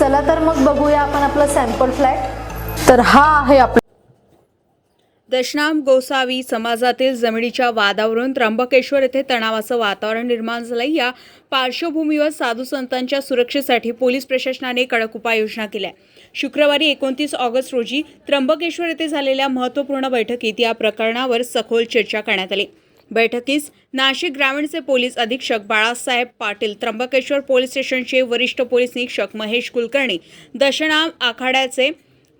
चला तर मग बघूया आपण आपला सॅम्पल फ्लॅट तर हा आहे आपला दशनाम गोसावी समाजातील जमिनीच्या वादावरून त्र्यंबकेश्वर येथे तणावाचं वातावरण निर्माण झालंय. या पार्श्वभूमीवर साधू संतांच्या सुरक्षेसाठी पोलीस प्रशासनाने कडक उपाययोजना केल्या. शुक्रवारी एकोणतीस ऑगस्ट रोजी त्र्यंबकेश्वर येथे झालेल्या महत्त्वपूर्ण बैठकीत या प्रकरणावर सखोल चर्चा करण्यात आली. बैठकीस नाशिक ग्रामीणचे पोलीस अधीक्षक बाळासाहेब पाटील त्र्यंबकेश्वर पोलीस स्टेशनचे वरिष्ठ पोलीस निरीक्षक महेश कुलकर्णी दशनाम आखाड्याचे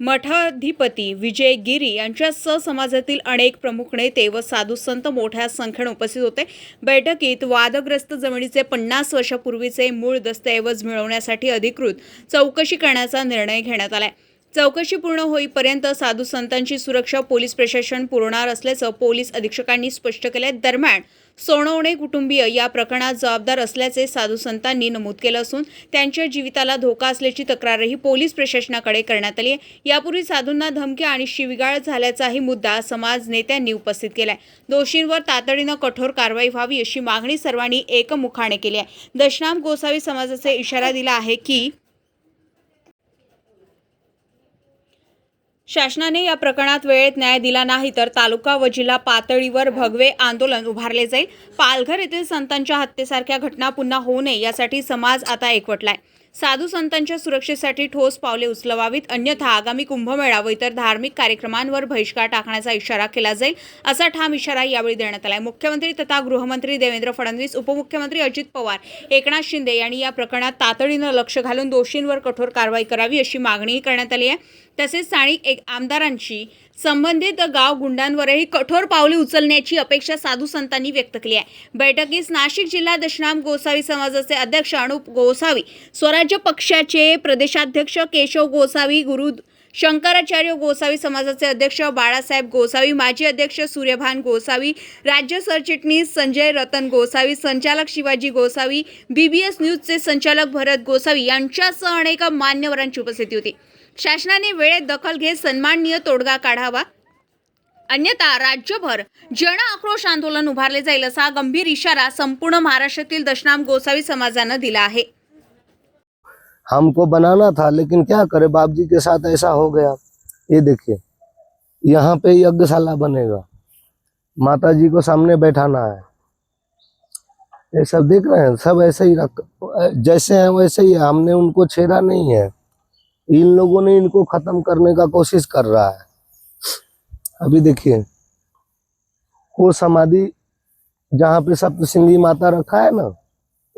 मठाधिपती विजय गिरी यांच्यासह समाजातील अनेक प्रमुख नेते व साधू संत मोठ्या संख्येने उपस्थित होते. बैठकीत वादग्रस्त जमिनीचे पन्नास वर्षापूर्वीचे मूळ दस्तऐवज मिळवण्यासाठी अधिकृत चौकशी करण्याचा निर्णय घेण्यात आला आहे चौकशी पूर्ण होईपर्यंत साधू संतांची सुरक्षा पोलीस प्रशासन पुरवणार असल्याचं पोलीस अधीक्षकांनी स्पष्ट केले दरम्यान सोनवणे कुटुंबीय या प्रकरणात जबाबदार असल्याचे साधू संतांनी नमूद केलं असून त्यांच्या जीविताला धोका असल्याची तक्रारही पोलीस प्रशासनाकडे करण्यात आली आहे. यापूर्वी साधूंना धमकी आणि शिवीगाळ झाल्याचाही मुद्दा समाज नेत्यांनी उपस्थित केलाय. दोषींवर तातडीनं कठोर कारवाई व्हावी अशी मागणी सर्वांनी एकमुखाने केली आहे. दशनाम गोसावी समाजाचा इशारा दिला आहे की शासनाने या प्रकरणात वेळेत न्याय दिला नाही तर तालुका व जिल्हा पातळीवर भगवे आंदोलन उभारले जाईल. पालघर येथील संतांच्या हत्येसारख्या घटना पुन्हा होऊ नये यासाठी समाज आता एकवटलाय. साधू संतांच्या सुरक्षेसाठी ठोस पावले उचलवावीत अन्यथा आगामी कुंभमेळा व इतर धार्मिक कार्यक्रमांवर बहिष्कार टाकण्याचा इशारा केला जाईल असा ठाम इशारा यावेळी देण्यात आलाय. मुख्यमंत्री तथा गृहमंत्री देवेंद्र फडणवीस उपमुख्यमंत्री अजित पवार एकनाथ शिंदे यांनी या प्रकरणात तातडीनं लक्ष घालून दोषींवर कठोर कारवाई करावी अशी मागणीही करण्यात आली आहे. तसेच स्थानिक एक आमदारांशी संबंधित गाव गुंडांवरही कठोर पावले उचलण्याची अपेक्षा साधू संतांनी व्यक्त केली आहे. बैठकीस नाशिक जिल्हा दशनाम गोसावी समाजाचे अध्यक्ष अनुप गोसावी स्वराज्य पक्षाचे प्रदेशाध्यक्ष केशव गोसावी गुरु शंकराचार्य गोसावी समाजाचे अध्यक्ष बाळासाहेब गोसावी माजी अध्यक्ष सूर्यभान गोसावी राज्य सरचिटणीस संजय रतन गोसावी संचालक शिवाजी गोसावी बीबीएस न्यूजचे संचालक भरत गोसावी यांच्यासह अनेक मान्यवरांची उपस्थिती होती. शासनाने वेळेत दखल घेत सन्माननीय तोडगा काढावा. अन्यथा राज्यभर जन आक्रोश आंदोलन उभारले जाईल असा गंभीर इशारा संपूर्ण महाराष्ट्रातील दशनाम गोसावी समाजानं दिला आहे. हमको बनाना था लेकिन क्या करे? बाप जी के साथ ऐसा हो गया। ये देखिए यहाँ पे यज्ञशाला बनेगा। माता जी को सामने बैठाना है। ये सब देख रहे हैं सब ऐसे ही रख जैसे हैं वैसे ही है। हमने उनको छेड़ा नहीं है। इन लोगों ने इनको खत्म करने का कोशिश कर रहा है। अभी देखिए, वो समाधि जहाँ पे सप्तसिंगी माता रखा है ना,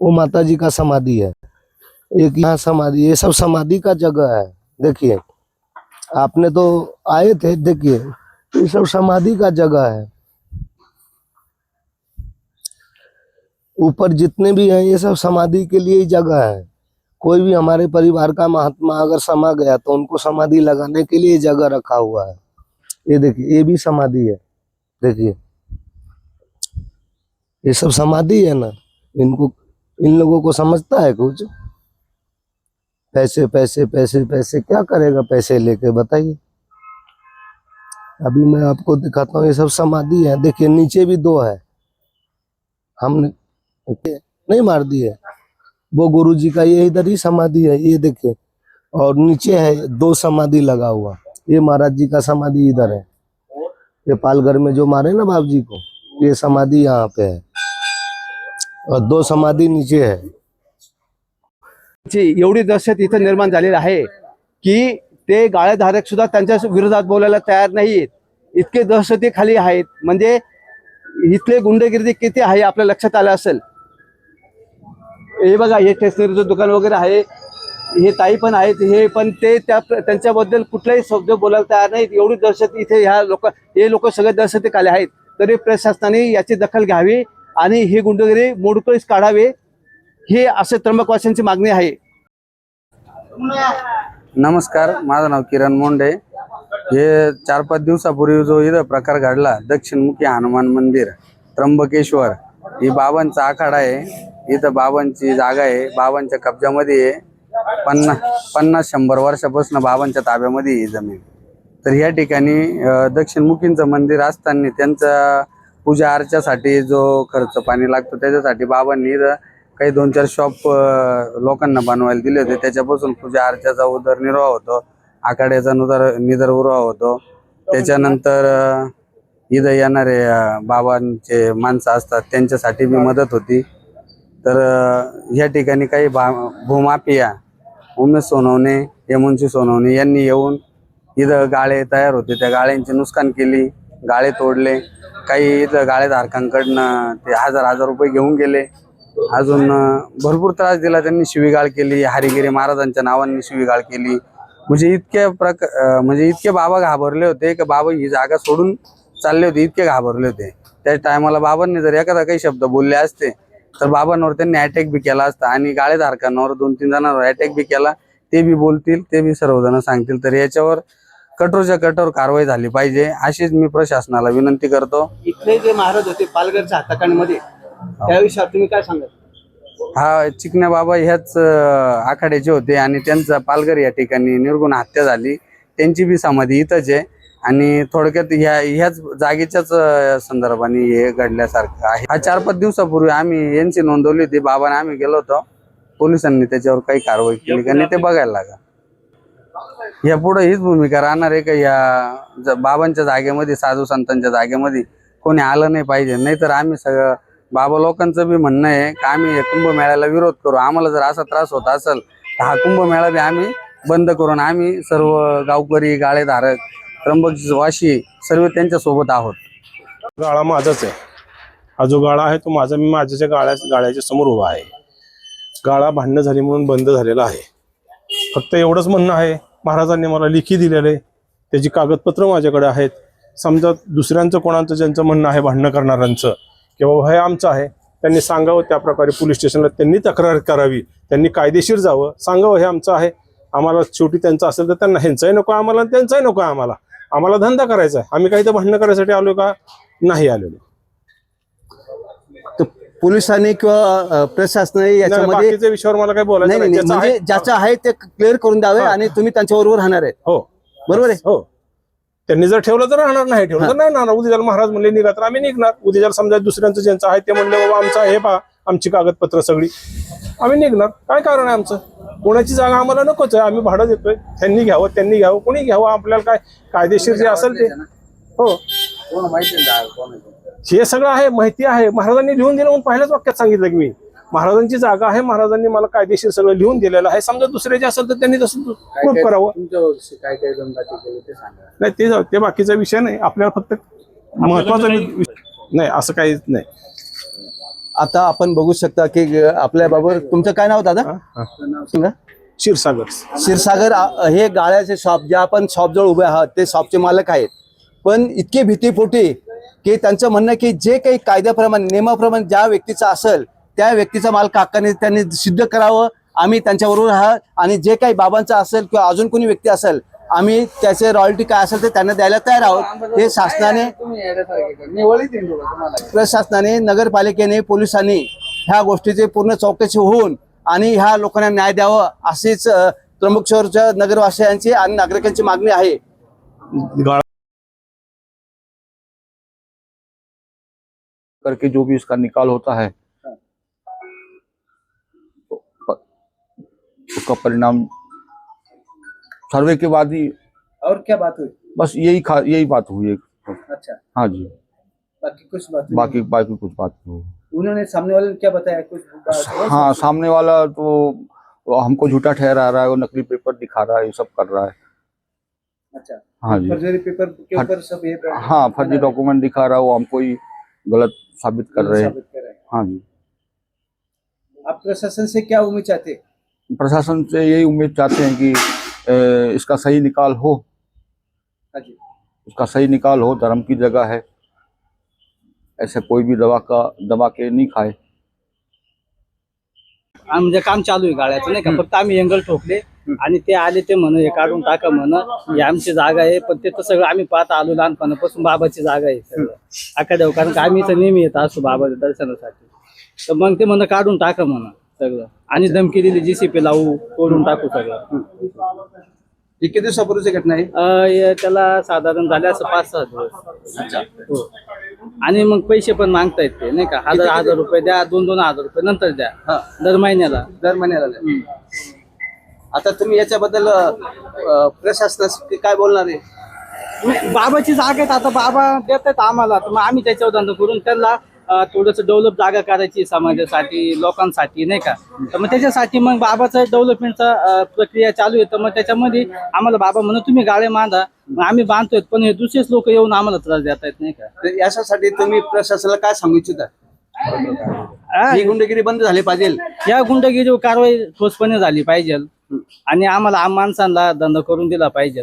वो माता जी का समाधि है। एक यहाँ समाधि, ये सब समाधि का जगह है। देखिए, आपने तो आए थे, देखिए, ये सब समाधि का जगह है। ऊपर जितने भी हैं, ये सब समाधि के लिए ही जगह है। कोई भी हमारे परिवार का महात्मा अगर समा गया तो उनको समाधि लगाने के लिए जगह रखा हुआ है। ये देखिए, ये भी समाधि है। देखिए, ये सब समाधि है ना? इनको, इन लोगों को समझता है कुछ? पैसे पैसे पैसे पैसे, क्या करेगा पैसे लेके, बताइए। अभी मैं आपको दिखाता हूँ, ये सब समाधि है। देखिए, नीचे भी दो है। हमने, नहीं मार दिए। वो गुरु जी का ये इधर ही समाधि है, ये देखे। और नीचे है, दो समाधि लगा हुआ। ये महाराज जी का समाधि इधर है। ये पालघर में जो मारे ना बाप जी को, ये समाधि यहाँ पे है। और दो समाधि नीचे है। ची एवढी दहशत इथं निर्माण आहे की ते गाळेधारक सुद्धा त्यांच्या विरोधात बोलायला तयार नाहीत इतके दहशती खाली आहेत. म्हणजे इथले गुंडगिरी किती आहे, आपल्या लक्षात आलं हे बघा हे स्टेशनरीचं दुकान वगैरे आहे. हे ताई पण आहेत हे पण ते त्या त्यांच्याबद्दल कुठलाही शब्द बोलायला तयार नाहीत. एवढी दहशत इथे ह्या लोक हे लोक सगळे दहशती खाली आहेत. तरी प्रशासनाने याची दखल घ्यावी आणि ही गुंडगिरी मोडकळीस काढावे. हे असे त्र्यंबकवाशांची मागणी आहे. नमस्कार माझं नाव किरण मोंडे. हे चार पाच दिवसापूर्वी जो इथं प्रकार घडला दक्षिणमुखी हनुमान मंदिर त्र्यंबकेश्वर ही बाबांचा आखाडा आहे. इथं बाबांची जागा आहे. बाबांच्या कब्जामध्ये आहे. पन्नास पन्नास शंभर वर्षापासून बाबांच्या ताब्यामध्ये आहे ही जमीन तर या ठिकाणी दक्षिणमुखींचं मंदिर असताना त्यांचा पूजा अर्चासाठी जो खर्च पाणी लागतो त्याच्यासाठी बाबांनी काही दोन चार शॉप लोकांना बनवायला दिले होते. त्याच्यापासून पूजा अर्चाचा उदरनिर्वाह होतो. आखाड्याचा नुदर निदरउर्वाह होतो. त्याच्यानंतर इथं येणारे बाबांचे माणसं असतात. त्यांच्यासाठी बी मदत होती. तर या ठिकाणी काही भा भूमापिया उमेश सोनवणे यमुनशी सोनवणे यांनी येऊन इथं गाळे तयार होते. त्या गाळ्यांची नुकसान केली गाळे तोडले. काही इथं गाळेधारकांकडनं ते हजार हजार रुपये घेऊन गेले. अजून भरपूर त्रास दिला त्यांनी शिवीगाळ केली. हरिगिरी महाराजांच्या नावांनी शिवीगाळ केली. म्हणजे इतक्या प्रक म्हणजे इतके बाबा घाबरले होते की बाबा ही जागा सोडून चालले होते इतके घाबरले होते. त्या टायमाला बाबांनी जर एखादा काही शब्द बोलले असते तर बाबांवर त्यांनी अटॅक बी केला असता आणि गाळेधारकांवर दोन तीन जणांवर अटॅक बी केला. ते बी बोलतील ते बी सर्वजण सांगतील. तर याच्यावर कठोरच्या कठोर कारवाई झाली पाहिजे. अशीच मी प्रशासनाला विनंती करतो. इथले जे महाराज होते पालघरच्या हाताकांमध्ये त्या विषयात तुम्ही काय सांगाल? हा चिकण्या बाबा ह्याच आखाड्याचे होते आणि त्यांचा पालघर या ठिकाणी निर्गुण हत्या झाली. त्यांची बी समाधी इथंच आहे. आणि थोडक्यात ह्या ह्याच जागेच्याच संदर्भाने हे घडल्यासारखं आहे. हा चार पाच दिवसापूर्वी आम्ही यांची नोंदवली होती. बाबाने आम्ही गेलो होतो. पोलिसांनी त्याच्यावर काही कारवाई केली का नाही ते बघायला लागा. या पुढे हीच भूमिका राहणार आहे का? या बाबांच्या जागेमध्ये साधू संतांच्या जागेमध्ये कोणी आलं नाही पाहिजे. नाहीतर आम्ही सगळं बाबा लोकांचं बी म्हणणं आहे की आम्ही या कुंभमेळ्याला विरोध करू? आम्हाला जर असा त्रास होत असेल तर हा कुंभमेळा बी आम्ही बंद करून आम्ही सर्व गावकरी गाळेधारक त्र्यंबक वाशी सर्व त्यांच्यासोबत आहोत. गाळा माझाच आहे. हा जो गाळा आहे तो माझा मी माझ्याच्या गाळ्या गाळ्याच्या समोर उभा आहे. गाळा भांडणं झाली म्हणून बंद झालेला आहे. फक्त एवढंच म्हणणं आहे महाराजांनी मला लिखी दिलेलं आहे. त्याची कागदपत्र माझ्याकडे आहेत. समजा दुसऱ्यांचं कोणाचं ज्यांचं म्हणणं आहे भांडणं करणाऱ्यांचं की बाबा हे आमचं आहे त्यांनी सांगावं त्या प्रकारे पोलीस स्टेशनला त्यांनी तक्रार करावी त्यांनी कायदेशीर जावं सांगावं हे आमचं आहे. आम्हाला शेवटी त्यांचं असेल तर त्यांना ह्यांचंही नको आम्हाला आणि त्यांचंही नको आम्हाला. आम्हाला धंदा करायचा आहे. आम्ही काही तर भांडणं करायसाठी आलो का? नाही आलेलो. पोलिसांनी किंवा प्रशासनाने याच्यामध्ये विषयावर मला काही नाही बोलायचं म्हणजे आहे- ज्याचं आहे ते क्लिअर करून द्यावे हा. आणि तुम्ही त्यांच्या बरोबर राहणार आहे. हो. बरोबर आहे? हो. त्यांनी जर ठेवलं तर राहणार नाही ठेवलं तर नाही राहणार. उद्या जर महाराज म्हणले निघा तर आम्ही निघणार. उद्या जर समजा दुसऱ्यांचं ज्यांचं आहे ते म्हणले बाबा आमचं आहे पा आमची कागदपत्र सगळी. आम्ही निघणार. काय कारण आहे आमचं? कोणाची जागा आम्हाला नकोच आहे. आम्ही भाडं देतोय. त्यांनी घ्यावं त्यांनी घ्यावं. कोणी घ्यावं? आपल्याला काय कायदेशीर जे असेल ते. हो. हे सगळं आहे माहिती आहे. महाराजांनी लिहून दिलं म्हणून पहिल्याच वाक्यात सांगितलं की मी. महाराजांची जागा आहे महाराजांनी मला कायदेशीर सगळं लिहून दिलेलं आहे. समजा दुसरे जे असेल तर त्यांनी तसं प्रूफ करावं. काय काय दमदाटी केली ते सांगा. नाही ते ते बाकीचा विषय नाही. आपल्याला फक्त महत्त्वाचा नाही असं काहीच नाही. आता आपण बघू शकता की अ, आपल्या बाबा तुमचं काय नाव दादा. सांगा. क्षीरसागर. क्षीरसागर हे गाळ्याचे शॉप जे आपण शॉप जवळ उभे आहात ते शॉपचे मालक आहेत. पण इतके भीतीपोटी की त्यांचं म्हणणं आहे की जे काही कायद्याप्रमाणे नियमाप्रमाणे ज्या व्यक्तीचा असेल त्या व्यक्तीचा मालक हक्काने त्यांनी सिद्ध करावं. आम्ही त्यांच्याबरोबर आहात. आणि जे काही बाबांचं असेल किंवा अजून कोणी व्यक्ती असेल आम्ही त्याचे रॉयल्टी काय असेल ते त्यांना द्यायला तयार आहोत. हे शासनाने प्रशासनाने नगरपालिकेने पोलिसांनी ह्या गोष्टीची पूर्ण चौकशी होऊन आणि ह्या लोकांना न्याय द्यावं अशीच त्र्यंबकेश्वरच्या नगरवासियांची आणि नागरिकांची मागणी आहे. करके जो भी उसका निकाल होता है उसका परिणाम सर्वे के बाद ही और क्या बात हुई? बस यही यही बात हुई है अच्छा। हाँ जी। बाकी कुछ बात बाकी बाकी कुछ बात नहीं हुई। उन्होंने सामने वाले ने क्या बताया? कुछ हाँ सामने वाला तो हमको झूठा ठहरा रहा है वो नकली पेपर दिखा रहा है ये सब कर रहा है। अच्छा। हाँ जी। फर्जरी पेपर के। ऊपर सब ये हाँ फर्जी डॉक्यूमेंट दिखा रहा है वो हमको ही गलत साबित कर रहे हैं। साबित कर रहे हैं। हाँ जी। आप प्रशासन से क्या उम्मीद चाहते हैं? प्रशासन से यही उम्मीद चाहते हैं कि ए, इसका सही निकाल हो। उसका सही निकाल हो धर्म की जगह है। ऐसे कोई भी दवा का दबा के नहीं खाए। म्हणजे काम चालू आहे गाड्याचं नाही का फक्त आम्ही एंगल ठोकले आणि ते आले ते म्हण हे काढून टाका म्हण ही आमची जागा आहे. पण ते तर सगळं आम्ही पाहत आलो लहानपणापासून बाबाची जागा आहे सगळं. आखाड्याव कारण आम्ही तर नेहमी येत असतो बाबाच्या दर्शनासाठी. तर मग ते म्हण काढून टाका म्हणा. सगळं. आणि धमकी दिली जीसीपी लावू तोडून टाकू सगळं. ही किती दिवसापूर्वीची घटना आहे? अं, हे त्याला साधारण झाले असं पाच सहा दिवस. हो. आणि मग पैसे पण मागतायत ते नाही का? हजार हजार रुपये द्या दोन दोन हजार रुपये नंतर द्या. हा. दर महिन्याला. दर महिन्याला. आता तुम्ही याच्याबद्दल अं, प्रशासनास काय बोलणार आहे? बाबाची जागा आहेत आता. बाबा देत आहेत आम्हाला. तर मग आम्ही त्याच्यावर धंदा करून त्यांना थोडस डेव्हलप जागा करायची समाजासाठी लोकांसाठी नाही का? तर मग त्याच्यासाठी मग बाबाचं डेव्हलपमेंटचा प्रक्रिया चालू आहे. तर मग त्याच्यामध्ये आम्हाला बाबा म्हणून तुम्ही गाळे बांधा मग आम्ही बांधतोय पण हे दुसरेच लोक येऊन आम्हाला त्रास देत आहेत नाही का? तर याच्यासाठी तुम्ही प्रशासनाला काय सांगू इच्छिता? हा, गुंडगिरी बंद झाली पाहिजे. या गुंडगिरी कारवाई ठोसपणे झाली पाहिजे. आणि आम्हाला आम माणसांना धंदा करून दिला पाहिजे.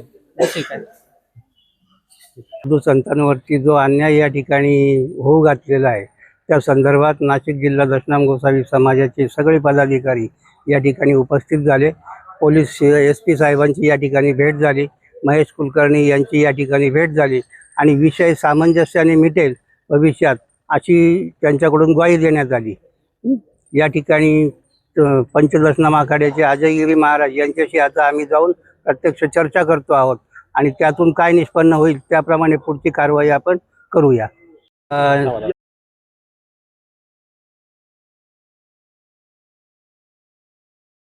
हिंदू संतांवरती जो अन्याय या ठिकाणी होऊ घातलेला आहे त्या संदर्भात नाशिक जिल्हा दशनाम गोसावी समाजाचे सगळे पदाधिकारी या ठिकाणी उपस्थित झाले. पोलीस एस पी साहेबांची या ठिकाणी भेट झाली. महेश कुलकर्णी यांची या ठिकाणी भेट झाली. आणि विषय सामंजस्याने मिटेल भविष्यात अशी त्यांच्याकडून ग्वाही देण्यात आली. या ठिकाणी पंचदशनाम आखाड्याचे अजयगिरी महाराज यांच्याशी आता आम्ही जाऊन प्रत्यक्ष चर्चा करतो आहोत. आणि त्यातून काय निष्पन्न होईल त्याप्रमाणे पुढची कारवाई आपण करूया.